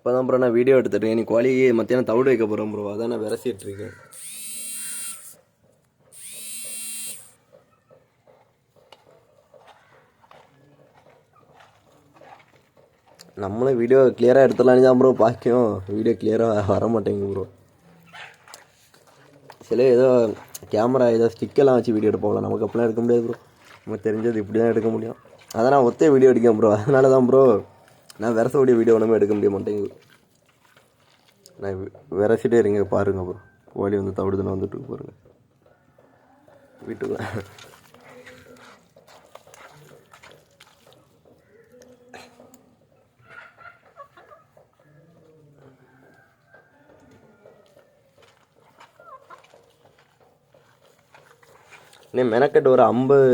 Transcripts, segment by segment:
இப்போ தான் ப்ரோ நான் வீடியோ எடுத்துகிட்டு நீ கோழி மத்தியானம் தவிடு வைக்க போகிறேன் ப்ரோ அதான் நான் விரசிட்டுருக்கேன் நம்மளும் வீடியோ கிளியராக எடுத்துடலான்னு தான் ப்ரோ பார்க்கும் வீடியோ கிளியராக வர மாட்டேங்குது ப்ரோ சில ஏதோ கேமரா ஏதோ ஸ்டிக்கெல்லாம் வச்சு வீடியோ எடுப்போம்ல. நமக்கு அப்படிலாம் எடுக்க முடியாது ப்ரோ நமக்கு தெரிஞ்சது இப்படி தான் எடுக்க முடியும். அதான் நான் ஒத்தே வீடியோ எடுக்கேன் ப்ரோ அதனால தான் ப்ரோ நான் விரசக்கூடிய வீடியோ ஒன்றுமே எடுக்க முடிய மாட்டேங்குது நான் விரசிட்டே இருங்க பாருங்கள் அப்புறம் கோழி வந்து தவிடுதுன்னு வந்துட்டு பாருங்கள் வீட்டுக்குள்ள நீ மெனக்கட்டு ஒரு ஐம்பது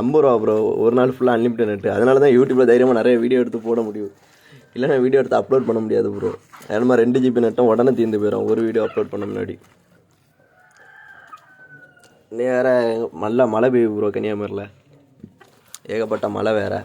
ஐம்பது ரூபா ப்ரோ ஒரு நாள் ஃபுல்லாக அன்லிமிட்டட் நெட்டு அதனால தான் யூடியூப்பில் தைரியமாக நிறைய வீடியோ எடுத்து போட முடியும். இல்லைன்னா வீடியோ எடுத்து அப்லோட் பண்ண முடியாது ப்ரோ ஏன்னா ரெண்டு ஜிபி நெட்டும் உடனே தீர்ந்து போயிடும் ஒரு வீடியோ அப்லோட் பண்ண முன்னாடி. நேராக வேற நல்லா மழை பெய்யும் ப்ரோ கன்னியாகுமரியில். ஏகப்பட்ட மழை வேறு.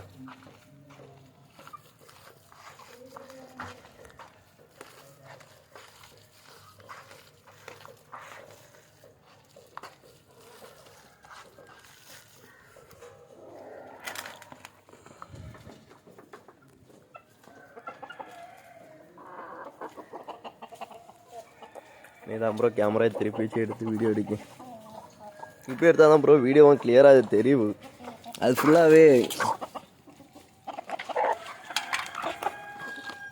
தான் ப்ரோ கேமரா திருப்பி வச்சு எடுத்து வீடியோ எடுக்க. இப்போ எடுத்தால் தான் ப்ரோ வீடியோவும் கிளியராக தெரியும் அது ஃபுல்லாகவே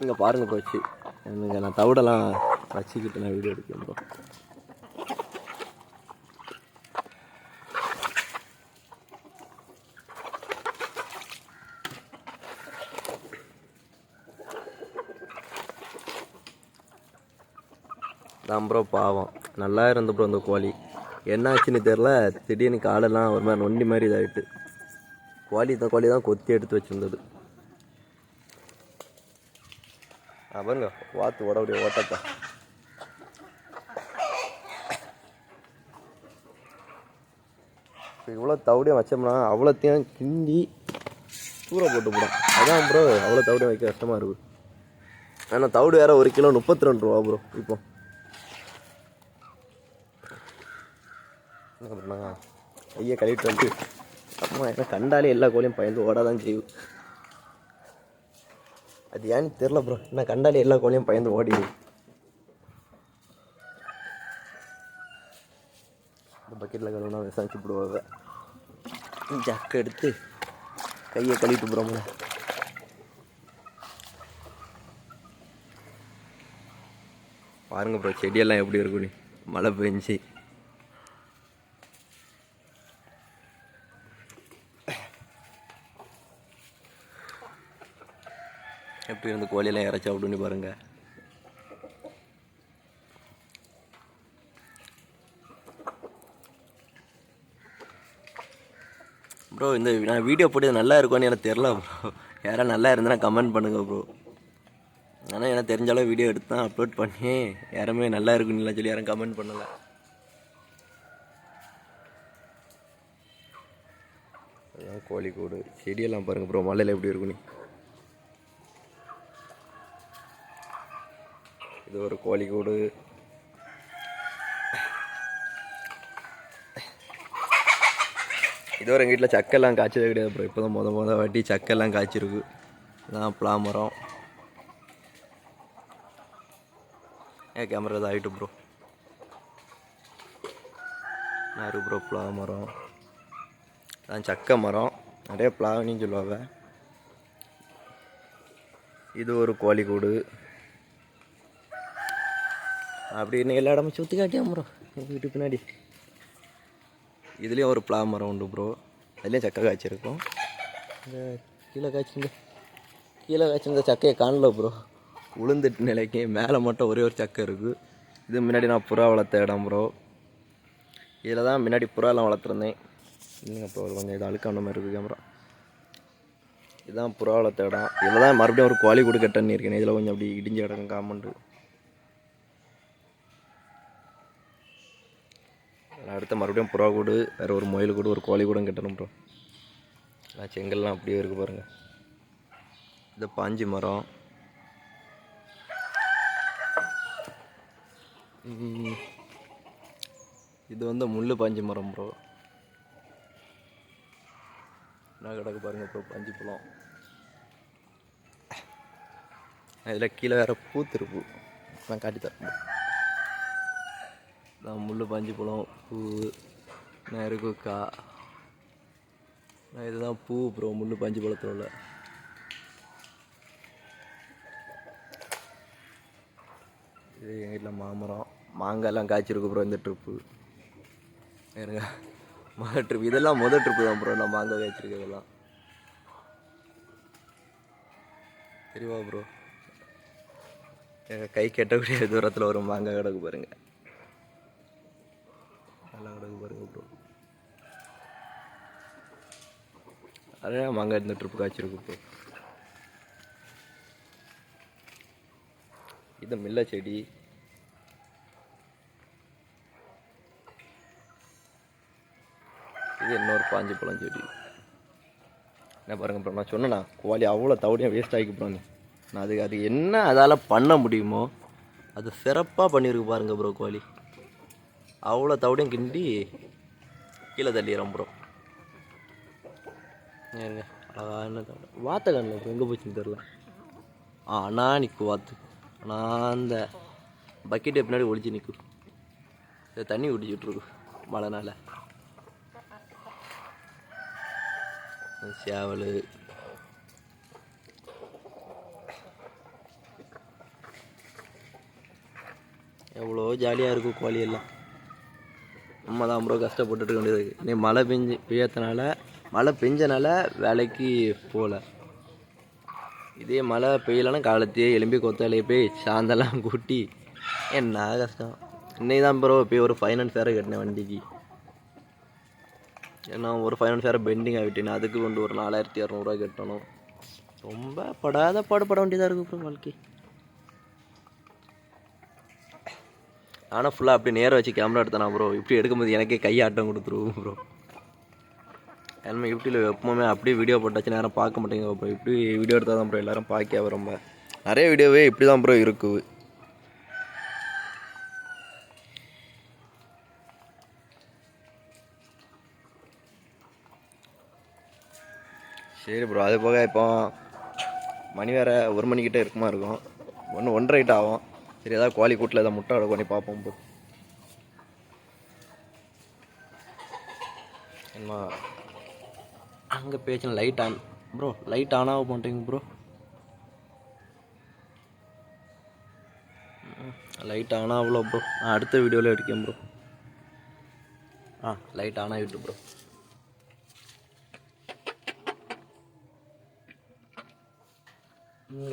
இங்கே பாருங்கள் போச்சு எனக்கு நான் தவிடெல்லாம் வச்சுக்கிட்டு நான் வீடியோ எடுக்கேன் ப்ரோ தான் ப்ரோ பாவம். நல்லா இருந்து ப்ரோ அந்த கோழி. என்னாச்சுன்னு தெரில திடீர்னு காலெல்லாம் ஒரு மாதிரி நொண்டி மாதிரி இதாகிட்டு கோழி தான் கோழி தான் கொத்தி எடுத்து வச்சுருந்தது. ஆ பாருங்க. வாத்து ஓடக்கூடிய ஓட்டத்தை. இப்போ இவ்வளோ தவிடையும் வச்சோம்னா அவ்வளோத்தையும் கிண்டி தூர போட்டு போடும். அதான் ப்ரோ அவ்வளோ தவிடையும் வைக்க கஷ்டமாக இருக்குது ஆனால் தவிடு வேறு ஒரு கிலோ முப்பத்தி ரெண்டு ரூபா ப்ரோ இப்போ. என்ன பண்ணாங்க ஐயா கழுவிட்டு வந்து அம்மா என்ன கண்டாலே எல்லா கோழியும் பயந்து ஓடாதான் செய்யும். அது ஏன்னு தெரில ப்ரோ என்ன கண்டாலே எல்லா கோழியும் பயந்து ஓடிடு இந்த பக்கெட்டில் கழுவுனா விசாரிச்சு விடுவாங்க ஜக்க எடுத்து கையை கழுவிட்டு போகிறோம்ல பாருங்க ப்ரோ செடியெல்லாம் எப்படி இருக்குன்னு மழை பெஞ்சு. போய் இருந்து கோழியெல்லாம் இறச்சி அப்படின்னு பாருங்கள் ப்ரோ இந்த நான் வீடியோ போட்டு நல்லா இருக்கும்னு எனக்கு தெரில ப்ரோ யாராவது நல்லா இருந்தனா கமெண்ட் பண்ணுங்கள் ப்ரோ ஆனால் எனக்கு தெரிஞ்ச அளவு வீடியோ எடுத்து தான் அப்லோட் பண்ணி யாருமே நல்லா இருக்குன்னு சொல்லி யாரும் கமெண்ட் பண்ணலை. கோழி கூடு செடியெல்லாம் பாருங்கள் ப்ரோ மலையில் எப்படி இருக்குன்னு இது ஒரு கோழிக்கூடு இது ஒரு எங்கள் வீட்டில் சக்கெல்லாம் காய்ச்சதே கிடையாது ப்ரோ இப்போ தான் முத முத வாட்டி சக்கெல்லாம் காய்ச்சிருக்கு. இதான் பலா மரம் ஏன் கேமரா தான் ஆகிட்டு ப்ரோ நாரு ப்ரோ பிளா மரம் அதான் சக்கை மரம். நிறைய பிளாவனின்னு சொல்லுவாங்க. இது ஒரு கோழி கூடு. அப்படின்னு எல்லா இடமும் சுற்றி காட்டியா ப்ரோ எங்கள் வீட்டு பின்னாடி. இதுலேயும் ஒரு பிளா மரம் உண்டு ப்ரோ அதுலேயும் சக்கை காய்ச்சிருக்கும். இந்த கீழே காய்ச்சிங்க கீழே காய்ச்சிருந்த சக்கையை காணல ப்ரோ உளுந்துட்டு நிலைக்கு மேலே மட்டும் ஒரே ஒரு சக்கை இருக்குது இது முன்னாடி நான் புறா வளர்த்த இடம் ப்ரோ இதில் தான் முன்னாடி புறாலாம் வளர்த்துருந்தேன். இல்லைங்க ப்ரோ கொஞ்சம் இது அழுக்கான மாதிரி இருக்குது கேமரா இதுதான் புறா வளர்த்த இடம். இதில் தான் மறுபடியும் ஒரு கோழி கூடு கட்டன்னு இருக்கேன் இதில் கொஞ்சம் அப்படி இடிஞ்ச இடம் காமண்டு அடுத்து மறுபடியும் புறா கூடு வேறு ஒரு முயல் கூடு ஒரு கோழி கூடம் கட்டணும் ப்ரோ நான் செங்கல்லாம் அப்படியே இருக்குது பாருங்கள் இது பாஞ்சி மரம். இது வந்து முள்ளு பாஞ்சி மரம் ப்ரோ என்ன கிடக்கு பாருங்கள் ப்ரோ பாஞ்சி பழம். இதில் கீழே வேறு பூத்திருப்பு நான் காட்டி தரேன். நான் முள் பாஞ்சி பழம் பூ நான் இருக்குக்கா நான் இதுதான் பூ ப்ரோ முள் பாஞ்சி பழத்தில் உள்ள இது எங்கள் வீட்டில் மாமரம். மாங்காய்லாம் காய்ச்சிருக்கு ப்ரோ இந்த ட்ரிப்பு இருங்க. மொதல் ட்ரிப் இதெல்லாம் முதல் ட்ரிப்பு தான் ப்ரோ நான் மாங்காய் காய்ச்சிருக்கிறதெல்லாம் தெரியுமா ப்ரோ எங்கள் கை கெட்டக்கூடிய தூரத்தில் ஒரு மாங்காய் கிடக்கு பாருங்கள் நல்லா கிடக்கு பாருங்க ப்ரோ அதே மாங்காய் இந்த ட்ரிப்பு காய்ச்சிருக்கு இப்போ. இது மில்ல செடி. இது இன்னொரு பாஞ்சு பழம் செடி. என்ன பாருங்க அப்புறம் நான் சொன்னேண்ணா கோழி அவ்வளோ தவடியாக வேஸ்ட் ஆகி ப்ரோ நான் அதுக்கு அது என்ன அதால் பண்ண முடியுமோ அது சிறப்பாக பண்ணியிருக்கு பாருங்க ப்ரோ கோழி அவ்வளோ தவடியும் கிண்டி கீழே தள்ளிடுறோம் ப்ரோ ஏங்க அழகான தவடை வாத்த கண்ணில் இப்போ எங்கே போச்சுன்னு தெரில ஆ அண்ணா நிற்கும் வாத்து. நான் அந்த பக்கெட்டு பின்னாடி ஒழிச்சு நிற்கும் தண்ணி தண்ணி குடிச்சிட்ருக்கு மழைனால. சேவல். எவ்வளோ ஜாலியாக இருக்கும் கோழி எல்லாம் நம்ம தான் ரொம்ப கஷ்டப்பட்டுட்டு இருக்க வேண்டியது இன்னைக்கு நீ மழை பெஞ்சு பெய்யறதுனால மழை பெஞ்சனால வேலைக்கு போகல இதே மழை பெய்யலைன்னா காலத்தையே எலும்பி கொத்தாலே போய் சாந்தெல்லாம் கூட்டி. என்ன கஷ்டம். இன்னைக்கு தான் ப்ரோ போய் ஒரு ஃபைனான்ஸ் வேறு கட்டினேன் வண்டிக்கு. ஏன்னா ஒரு ஃபைனான்ஸ் வேறு பெண்டிங் ஆகிட்டேன் அதுக்கு கொண்டு ஒரு நாலாயிரத்தி இரநூறுவா கட்டணும். ரொம்ப படாத பாடுபட வேண்டியதாக இருக்கும் ப்ரோ வாழ்க்கை. ஆனால் ஃபுல்லாக அப்படி நேரம் வச்சு கேமரா எடுத்தேனா ப்ரோ இப்படி எடுக்கும்போது எனக்கே கையாட்டம் கொடுத்துருவோம் ப்ரோ நம்ம யூடியூப்ல எப்பவுமே அப்படியே வீடியோ போட்டாச்சு நேரம் பார்க்க மாட்டேங்க ப்ரோ இப்படி வீடியோ எடுத்தால் தான் ப்ரோ எல்லாரும் பார்க்க ரொம்ப நிறைய வீடியோவே இப்படி தான் ப்ரோ இருக்குது. சரி ப்ரோ அது போக இப்போ மணி வேற ஒரு மணிக்கிட்ட இருக்குமா இருக்கும். ஒன்று ஒன்றரை கிட்ட ஆகும். சரி ஏதாவது கோழி கூட்டில் ஏதாவது முட்டை அடை பண்ணி பார்ப்போம் ப்ரோ என்ன அங்கே பேச்சு light on bro light on ஆக மாட்டேங்க ப்ரோ லைட் ஆன் ஆகல ப்ரோ நான் அடுத்த வீடியோவில் எடுக்கேன் ப்ரோ ஆ லைட் ஆன் ஆகிட்டு ப்ரோ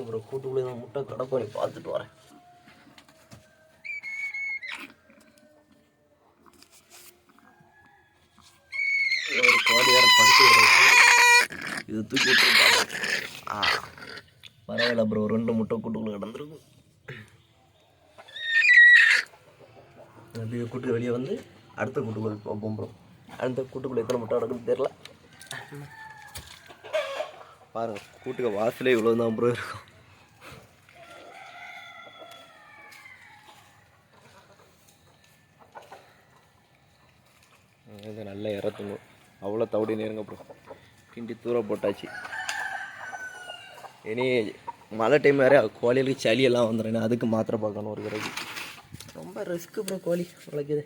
ப்ரோ கூட்டுக்குள்ளே தான் முட்டை கடை பார்த்துட்டு வரேன் ஒரு கோடி வேறு படுத்து கிடக்கு. ஆ. பரவாயில்ல ப்ரோ ரெண்டு முட்டை கூட்டுக்குள்ளே கிடந்துருக்கும் அப்படியே கூட்டுக்கு வெளியே வந்து அடுத்த கூட்டுக்குள்ள பார்ப்போம் ப்ரோ அடுத்த கூட்டுக்குள்ளே எத்தனை முட்டை கிடக்குன்னு தெரில பாருங்க கூட்டுக்கு வாசலே இவ்வளோ தான் ப்ரோ இருக்கும். இது நல்லா இறத்துங்க. அவ்வளோ தவிடி நேருங்க ப்ரோ கிண்டி தூர போட்டாச்சு. இனி மழை டைம் வேறு கோழிகளுக்கு சளியெல்லாம் வந்துடும் அதுக்கு மாத்திரை பார்க்கணும் ஒரு கடைக்கு ரொம்ப ரிஸ்க்கு ப்ரோ கோழி வளர்க்குது.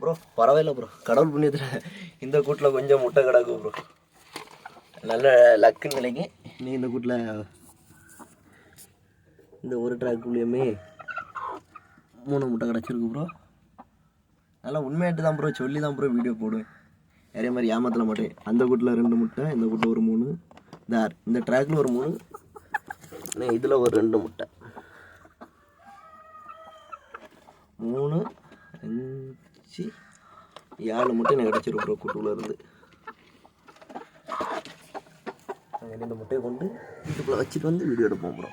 ப்ரோ பரவாயில்ல ப்ரோ கடவுள் புண்ணியத்தில் இந்த கூட்டில் கொஞ்சம் முட்டை கிடக்கு ப்ரோ நல்ல லக்குன்னு நினைங்க நீ இந்த கூட்டில் இந்த ஒரு ட்ராக்குள்ளேயுமே மூணு முட்டை கிடச்சிருக்கு ப்ரோ நல்லா உண்மையாட்டு தான் ப்ரோ சொல்லி தான் ப்ரோ வீடியோ போடுவேன். நிறைய மாதிரி ஏமாத்தல மாட்டேன். அந்த கூட்டில் ரெண்டு முட்டை இந்த கூட்டில் ஒரு மூணு. இந்த இந்த ட்ராக்ல ஒரு மூணு. இதில் ஒரு ரெண்டு முட்டை. மூணு அஞ்சு ஏழு முட்டை எனக்கு கிடச்சிரும் ப்ரோ கூட்டுக்குள்ள இருந்து. நாங்கள் இந்த முட்டையை கொண்டு வீட்டுக்குள்ளே வச்சுட்டு வந்து வீடியோ எடுப்போம் ப்ரோ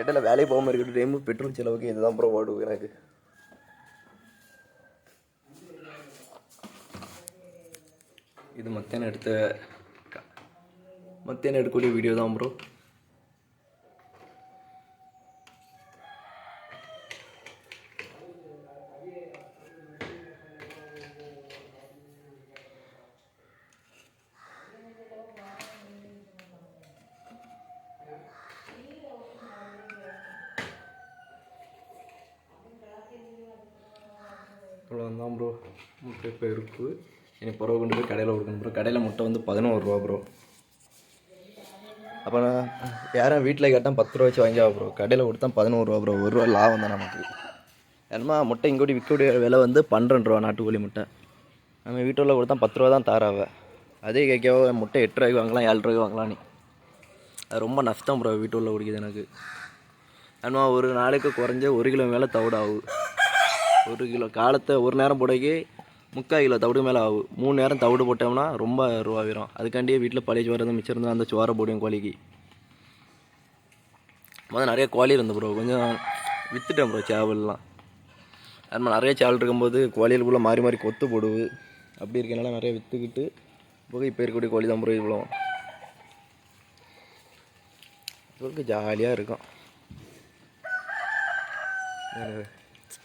இடையில வேலைக்கு போகாமல் இருக்கிற டைமு பெட்ரோல் செலவுக்கு இதுதான் ப்ரோ ஓடுது எனக்கு. ಇದು ಮತ್ತೇನು എടുത്ത മത്തേനെ എടുക്കൂലി വീഡിയോ தான் ப்ரோ அவ்வளோதான் ப்ரோ முட்டை பருப்பு இனி புறவை கொண்டு போய் கடையில் கொடுக்கணும் ப்ரோ கடையில் முட்டை வந்து பதினோரு ரூபா ப்ரோ அப்போ நான் யாரும் வீட்டில் கேட்டால் பத்து ரூபா வச்சு வாங்கியா ப்ரோ கடையில் கொடுத்தா பதினோரு ரூபா ப்ரோ ஒரு ரூபா லாபம் தான் நமக்கு. ஏன்னா முட்டை இங்கோடி விற்கக்கூடிய விலை வந்து பன்னெண்டு ரூபா நாட்டுக்கோழி முட்டை. நம்ம வீட்டுள்ள கொடுத்தா பத்து ரூபா தான் தாராவ அதே கேட்கவோ முட்டை எட்டு ரூபாய்க்கு வாங்கலாம் ஏழு ரூபாய்க்கு வாங்கலாம் நீ. அது ரொம்ப நஷ்டம் ப்ரோ வீட்டுள்ள குடிக்குது எனக்கு. ஏன்னா ஒரு நாளைக்கு குறைஞ்ச ஒரு கிலோ மேலே தவிடாகும் ஒரு கிலோ காலத்தை ஒரு நேரம் போடைக்கு முக்கால் கிலோ தவிடு மேலே ஆகும் மூணு நேரம் தவிடு போட்டோம்னா ரொம்ப ரூபா வரும் அதுக்காண்டியே வீட்டில் பழைய சோறு எதுவும் மிச்சம் இருந்தால் அந்த சோறை போடுவோம் கோழிக்கு மொதல் நிறைய கோழி இருந்து ப்ரோ கொஞ்சம் விற்றுட்டேன் ப்ரோ சேவல்லாம் அது நிறைய சேவல் இருக்கும்போது கோழிகளுக்குள்ளே மாறி மாறி கொத்து போடுவு அப்படி இருக்கனால நிறைய விற்றுக்கிட்டு போக இப்போ இருக்கக்கூடிய கோழி தான் ப்ரோ இவ்வளோ இவருக்கு ஜாலியாக இருக்கும்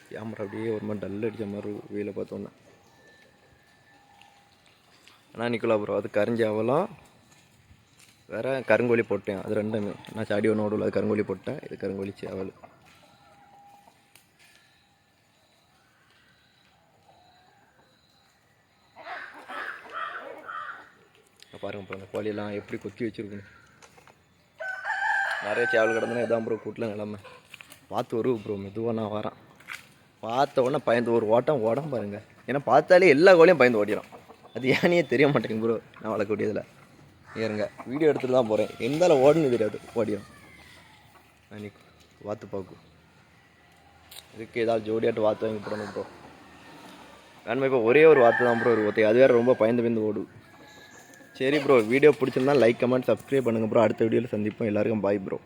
கேமரா அப்படியே ஒரு மாதிரி டல் அடித்த மாதிரி வெயில பார்த்தோன்னே ஆனால் நிக்கலா ப்ரோ அது கரிஞ்சாவலாம் வேறு கருங்கோழி போட்டேன். அது ரெண்டுமே. நான் சாடி ஒன்று ஓடல அது கருங்கோழி போட்டேன். இது கருங்கோழி சேவல் பாருங்கள் பாருங்க ப்ரோ அந்த கோழியெல்லாம் எப்படி கொத்தி வச்சிருக்குன்னு. நிறைய சேவல் கிடந்தனா இதான் ப்ரோ கூட்டில் நிலமை. பார்த்து வருவோம் ப்ரோ மெதுவாக நான் வரேன். பார்த்த உடனே பயந்து ஒரு ஓட்டம் ஓடம் பாருங்கள் ஏன்னா பார்த்தாலே எல்லா கோழியும் பயந்து ஓடிடும் அது ஏனே தெரிய மாட்டேங்குது ப்ரோ நான் வளர்க்கக்கூடியதில். ஏறுங்க. வீடியோ எடுத்துகிட்டு தான் போகிறேன் எந்தாலும் ஓடுன்னு தெரியாது. ஓடிடும் அன்னைக்கு வாத்து பார்க்கும் இதுக்கு ஏதாவது ஜோடியாட்டு வாத்து வாங்கி போடணும் ப்ரோ வேணுமா இப்போ ஒரே ஒரு வாத்து தான் ப்ரோ இருக்கு அது வேறு ரொம்ப பயந்து பயந்து ஓடும் சரி ப்ரோ வீடியோ பிடிச்சிருந்தா லைக் கமெண்ட் சப்ஸ்கிரைப் பண்ணுங்கள் ப்ரோ அடுத்த வீடியோவில் சந்திப்போம். எல்லாருக்கும் பாய் ப்ரோ